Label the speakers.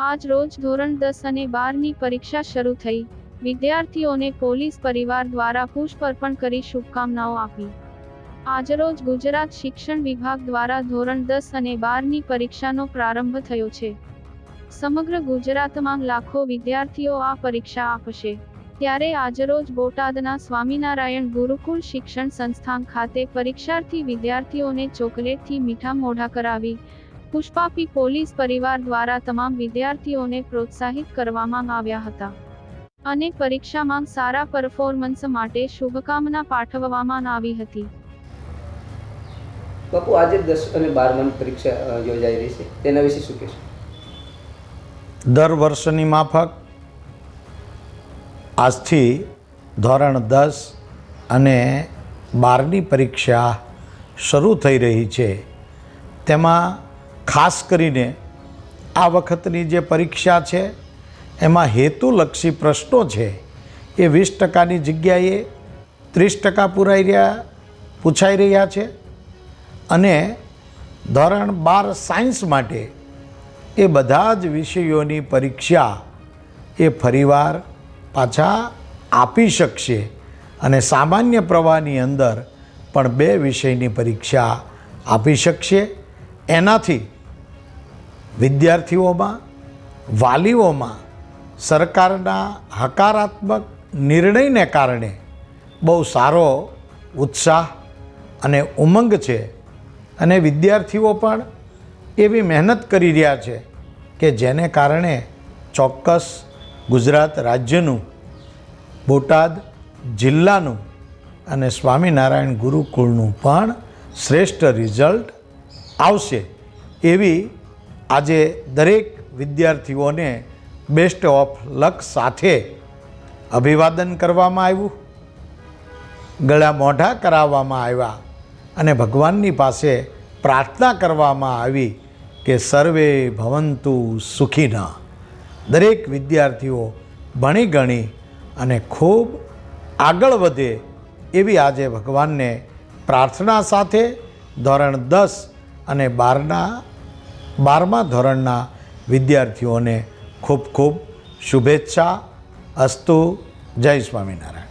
Speaker 1: આજ રોજ ધોરણ દસ અને બારની પરીક્ષા શરૂ થઈ. વિદ્યાર્થીઓને પોલીસ પરિવાર દ્વારા પુષ્પ અર્પણ કરી શુભકામનાઓ આપી. આજરોજ ગુજરાત શિક્ષણ વિભાગ દ્વારા ધોરણ દસ અને બારની પરીક્ષાનો પ્રારંભ થયો છે. સમગ્ર ગુજરાતમાં લાખો વિદ્યાર્થીઓ આ પરીક્ષા આપશે. ત્યારે આજરોજ બોટાદના સ્વામિનારાયણ ગુરુકુળ શિક્ષણ સંસ્થાન ખાતે પરીક્ષાર્થી વિદ્યાર્થીઓને ચોકલેટથી મીઠા મોઢા કરાવી પુષ્પાપી પોલીસ પરિવાર દ્વારા તમામ વિદ્યાર્થીઓને પ્રોત્સાહિત કરવામાં આવ્યા હતા. અને પરીક્ષામાં સારા પરફોર્મન્સ માટે શુભકામના પાઠવવામાં આવી હતી.
Speaker 2: બાપુ આજે દસ અને બારમાની પરીક્ષા યોજાઈ રહી છે. તેના વિશે શું કહેશો?
Speaker 3: દર વર્ષની માફક આજથી ધોરણ દસ અને બારની પરીક્ષા શરૂ થઈ રહી છે. તેમાં ખાસ કરીને આ વખતની જે પરીક્ષા છે, એમાં હેતુલક્ષી પ્રશ્નો છે. એ વીસ ટકાની જગ્યાએ ત્રીસ ટકા પૂરાઈ રહ્યા, પૂછાઈ રહ્યા છે અને ધોરણ બાર સાયન્સ માટે એ બધા જ વિષયોની પરીક્ષા એ ફરીવાર પાછા આપી શકશે અને સામાન્ય પ્રવાહની અંદર પણ બે વિષયની પરીક્ષા આપી શકશે. એનાથી વિદ્યાર્થીઓમાં, વાલીઓમાં સરકારના હકારાત્મક નિર્ણયને કારણે બહુ સારો ઉત્સાહ અને ઉમંગ છે. અને વિદ્યાર્થીઓ પણ એવી મહેનત કરી રહ્યા છે કે જેને કારણે ચોક્કસ ગુજરાત રાજ્યનું, બોટાદ જિલ્લાનું અને સ્વામિનારાયણ ગુરુકુળનું પણ શ્રેષ્ઠ રિઝલ્ટ આવશે એવી આજે દરેક વિદ્યાર્થીઓને બેસ્ટ ઓફ લક સાથે અભિવાદન કરવામાં આવ્યું, ગળા મોઢા કરાવવામાં આવ્યા અને ભગવાનની પાસે પ્રાર્થના કરવામાં આવી કે સર્વે ભવંતુ સુખીના. દરેક વિદ્યાર્થીઓ ભણી ગણી અને ખૂબ આગળ વધે એવી આજે ભગવાનને પ્રાર્થના સાથે ધોરણ દસ અને બારના બારમા ધોરણના વિદ્યાર્થીઓને ખૂબ ખૂબ શુભેચ્છા અસ્તુ જય સ્વામિનારાયણ.